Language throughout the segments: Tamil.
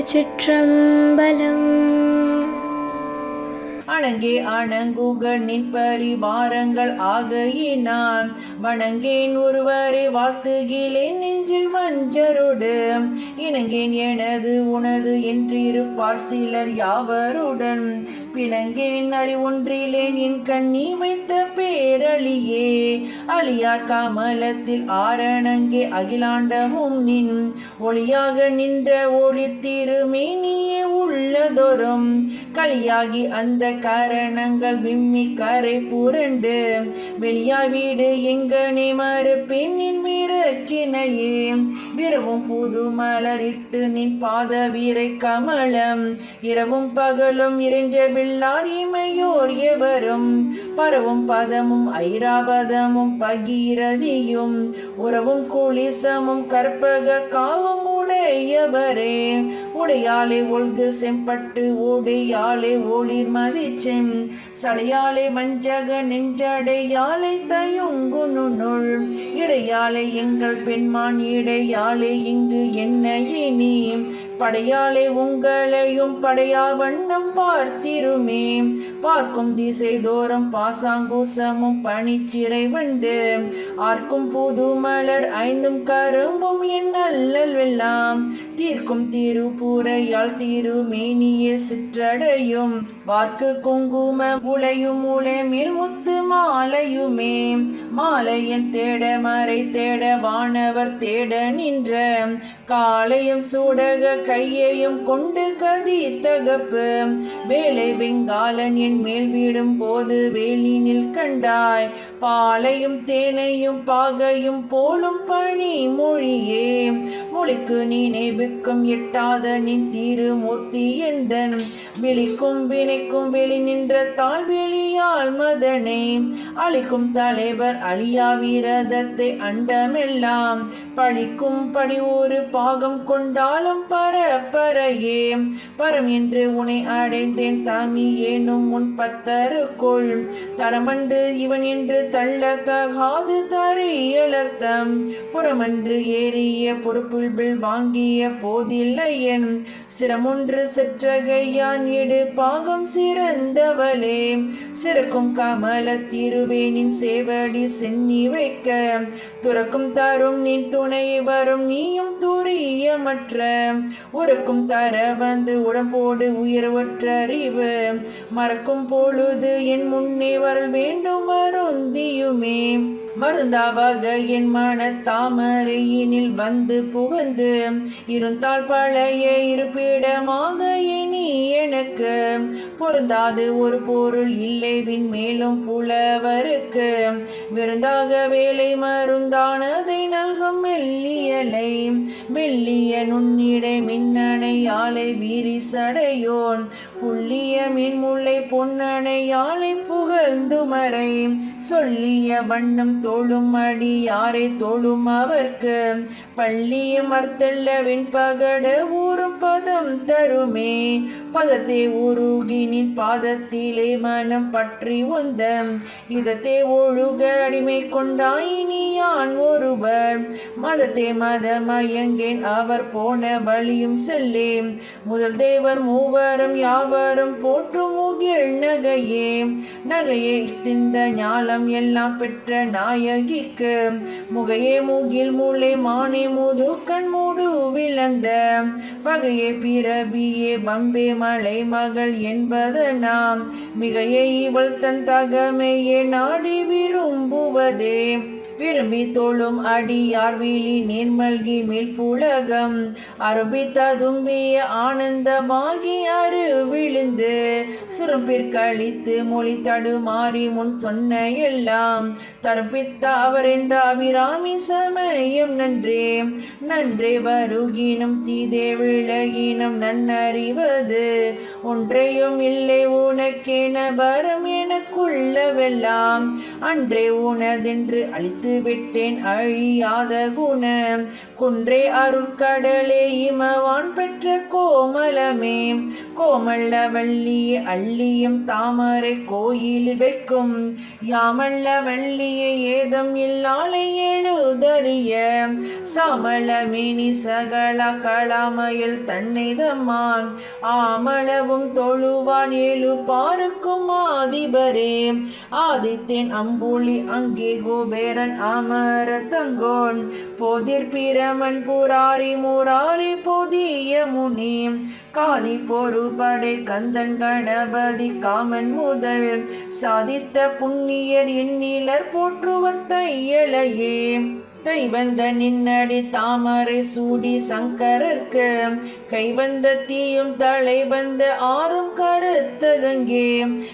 திருச்சிற்றம்பலம் அணங்கே அணங்குக நின் பரிவாரங்கள் ஆகையினான் வணங்கேன் ஒருவரை வாழ்த்துகிலேன் நெஞ்சில் வஞ்சரோடு இணங்கேன் எனது உனது என்றிருப்பார் சிலர் யாவருடன். பிணங்கேன் அறிவொன்றிலேன் என் கண்ணி வைத்த பேரழியே. அழியார் கமலத்தில் ஆரணங்கே அகிலாண்டமும் நின் ஒளியாக நின்ற ஒளி திருமேனியே உள்ளதொரும். களியாகி அந்த கரணங்கள் விம்மி கரை புரண்டு. வெளியா வீடு எங்கனே மறு பெண்ணின் விரக்கினையே. விரவும் புது மலரிட்டு நின் பாத வீரை கமலம். இரவும் பகலும் இறைஞ்ச பிள்ளார் இமையோர் எவரும் பரவும் பதமும் ஐராபதமும் பகீரதியும் உறவும் குளிசமும் கற்பக காவும் உடையவரே. உடையாலே ஒழுகு செம்பட்டு உடையாலே ஒளிர் மதிச்செம். சடையாலே வஞ்சக நெஞ்சடையாலே தயுங்குனுள் இடையாலே எங்கள் பெண்மான் இடையாலே இங்கு என்ன இனி படையாலே உங்களையும் படையா வண்ணம் பார்த்திருமே. பார்க்கும் திசை தோறும் பாசாங்குசமும் பனிச்சிறை வண்டு ஆர்க்கும் புது மலர் ஐந்தும் கரும்பும் என் அல்லல் வெல்லாம் தீர்க்கும் திருப்புரையால் திருமேனிய சிற்றடையும். வாக்கு குங்கும உளையும் உளைமேல் முத்து மாலையுமே. மாலையன் தேட மறை தேட வானவர் தேட நின்ற. காலையும் சூடக கையையும் கொண்டு கதி தகப்பு. வேலை வெங்காலன் என் மேல் வீடும் போது வேலினில் கண்டாய். பாலையும் தேனையும் பாகையும் போலும் பணி மொழியே. மொழிக்கு நீ எட்டாத நின் திருமூர்த்தி எந்தன்? விழிக்கும் வினைக்கும் வெளி நின்ற தாழ்வெளியால் மதனே. அழிக்கும் தலைவர் அழியா வீரதத்தை அண்டமெல்லாம். பழிக்கும் படி ஒரு பாகம் கொண்டாலும் பரப்பரையே பரம் என்று உனை அடைந்தேன் தாமி ஏனும் உன் பத்தருக்குள். தரமன்று இவன் என்று தள்ள தகாது தரையலர்த்தம் புறமன்று ஏறிய பொறுப்புள்பில் வாங்கிய போதில்லை என் சிரமொன்று செற்றகையான் எடு பாகம் சிறந்தவளே. சிறக்கும் கமல திருவேனின் சேவடி சென்னி வைக்க. துறக்கும் தரும் நீ துணை வரும் நீயும் துரியமற்ற. உறக்கும் தர வந்து உடம்போடு உயர்வற்ற அறிவு மறக்கும் பொழுது என் முன்னே வரல் வேண்டும் வருந்தியுமே. மருந்தாவாக என் மன தாமரையினில் வந்து புகழ்ந்து இருந்தால் பழைய இருப்பிடமாக இனி எனக்கு. பொருந்தாது ஒரு பொருள் இல்லை வின் மேலும் புலவருக்கு. விருந்தாக வேலை மருந்தானதை நல்கும் மெல்லியலை. மெல்லிய நுண்ணிடை மின்னணை ஆலை வீரி சடையோன் புள்ளிய மின்முல்லை பொன்னணை புகழ்ந்து புகழ்ந்துமறை சொல்லிய வண்ணம் தோளும் அடி யாரை தோளும் அவர்க்கு. பள்ளிய மர்த்தல்லவின் பகட ஊரு பதம் தருமே. பதத்தை உருகினின் பாதத்திலே மனம் பற்றி வந்தம் இதத்தை ஒழுக அடிமை கொண்டாய் யான் ஒருவர். மதத்தை மதமயங்கேன் அவர் போன வழியும் செல்லேன். முதல் தேவர் மூவரும் யாவரும் போற்றும் முகில் நகையே. நகையே திந்த ஞாலம் எல்லாம் பெற்ற நாயகிக்கு. முகையே மூகில் மூளை மானே முது கண் மூடு விளந்த. வகையே பிறவியே பம்பே மலை மகள் என்பது நாம். மிகையே இவள் தன் தகமையே நாடி விரும்புவதே. விரும்பி தோளும் அடியார் வீழி நீர்மல்கி மேல்புலகம். அரும்பி ததும்பிய ஆனந்தமாகி அரு விழுந்து சுரம்பிற்கழித்து மொழி தடுமாறி முன் சொன்ன எல்லாம். தரப்பித்த அவர் என்ற அபிராமி சமயம் நன்றே. நன்றே வருகினும் தீதே விலகினும் நன்னறிவது. ஒன்றையும் இல்லை உனக்கென வரும் எனக்குள்ளவெல்லாம். அன்றே உனதென்று அழித்து விட்டேன் அழியாத குண குன்றே அருட்கடலே இமவான் பெற்ற கோமலமே. கோமல்ல வள்ளியே அள்ளியும் தாமரை கோயில் வைக்கும். யாமல்ல வள்ளியே ஏதம் இல்லாலை எழுதறிய. சமலமினி சகல களமையில் தன்னைதம்மான். ஆமளவும் தொழுவான் ஏழு பாருக்கும் ஆதிபரே. ஆதித்தேன் அம்புலி அங்கே குபேரன் அமர தங்கோன் போதிர் பிரமன் புராரி முராரி புதிய முனி காதி பொறுபடை கந்தன் கணபதி காமன் முதல் சாதித்த புண்ணியர் எண்ணிலர் போற்றுவர் தையலையே. கைவந்த நின்னடி தாமரை சூடி சங்கரர்க்கு கைவந்த தீயும் தலை வந்த ஆறும் கருத்ததங்கே.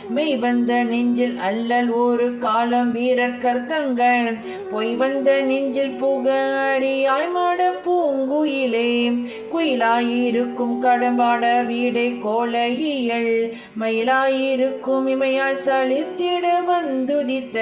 மெய் வந்த நெஞ்சில் அல்லல் ஒரு காலம் வீரர் கர்த்தங்கள் பொய் வந்த நெஞ்சில் புக அறியாய் மாட பூங்குயிலே. குயிலாயிருக்கும் கடம்பாட வீடை கோலையியல் மயிலாயிருக்கும் இமையாய் சலித்திட வந்துதித்த.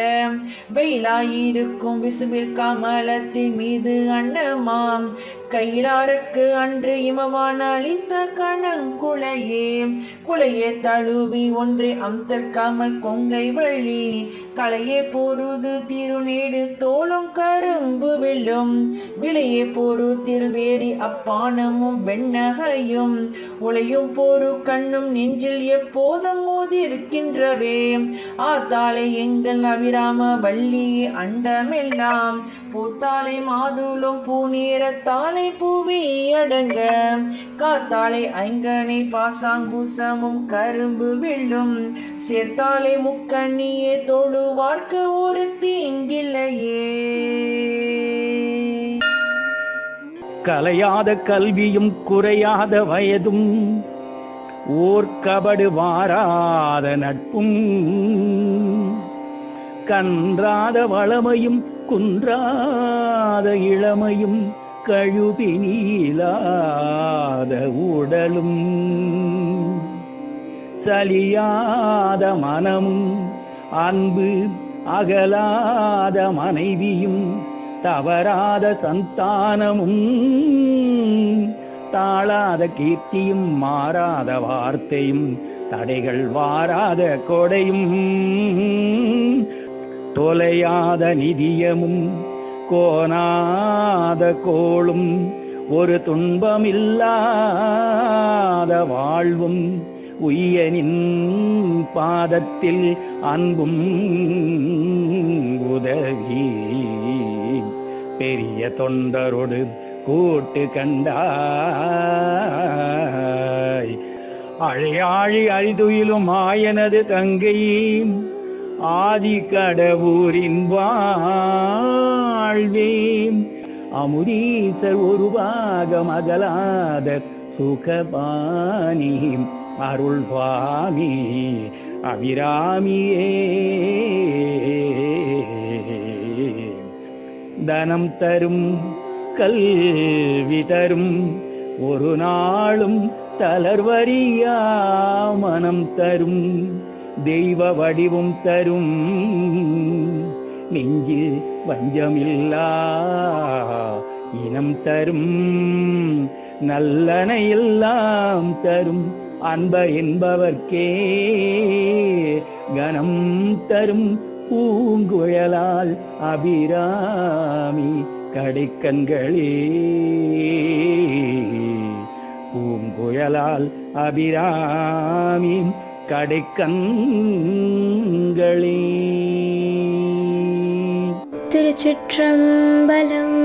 வெயிலாயிருக்கும் விசுமில் கமல கமலத்தின் மீது அண்டமாம் கையிலாருக்கு அன்று இமவான் அளித்த கணங்குலையே. குலையே தழுவி ஒன்றே அம்தற்காமல் கொங்கை வள்ளி. கலையே பொருது திருநீடு தோளும் கரும்பு வெல்லும். விலையே போரு திருவேரி அப்பானமும் வெண்ணகையும். உளையும் போரு கண்ணும் நெஞ்சில் எப்போதும் மோதிருக்கின்றவே. ஆத்தாளை எங்கள் அபிராம வள்ளி அண்டமெல்லாம். பூத்தாளை மாதுளும் பூநீரத்தாளை பூவி அடங்க காத்தாலை ஐங்கனை பாசாங்குசமும் கரும்பு வெள்ளும் சேர்த்தாலை முக்கண்ணியே தொழுவார்க்கு ஒரு தீங்கில்லையே கலையாத கல்வியும் குறையாத வயதும் ஓர் கபடு வாராத நட்பும். கன்றாத வளமையும் குன்றாத இளமையும் கழுவி நீலாத உடலும் சலியாத மனமும் அன்பு அகலாத மனைவியும் தவறாத சந்தானமும் தாழாத கீர்த்தியும் மாறாத வார்த்தையும் தடைகள் வாராத கொடையும் தொலையாத நிதியமும் கோணாத கோளும் ஒரு துன்பமில்லாத வாழ்வும் உய்யனின் பாதத்தில் அன்பும் உதவி. பெரிய தொண்டரோடு கூட்டு கண்டாய். அழையாழி அரிதுயிலும் ஆயனது தங்கையின் ஆதி கடவுரின் வாழ்வே அமுதீசர் ஒரு பாகம் அகலாத சுகபாணி அருள் சுவாமி அபிராமியே. தனம் தரும் கல்வி தரும் ஒரு நாளும் தளர்வறியா மனம் தரும் தெய்வ வடிவும் தரும். நெஞ்சில் வஞ்சமில்லா இனம் தரும். நல்லன எல்லாம் தரும். அன்ப என்பவர்க்கே கனம் தரும். பூங்குழலால் அபிராமி கடைக்கண்களே. பூங்குழலால் அபிராமி கடைக்கண்களே திருச்சிற்றம்பலம்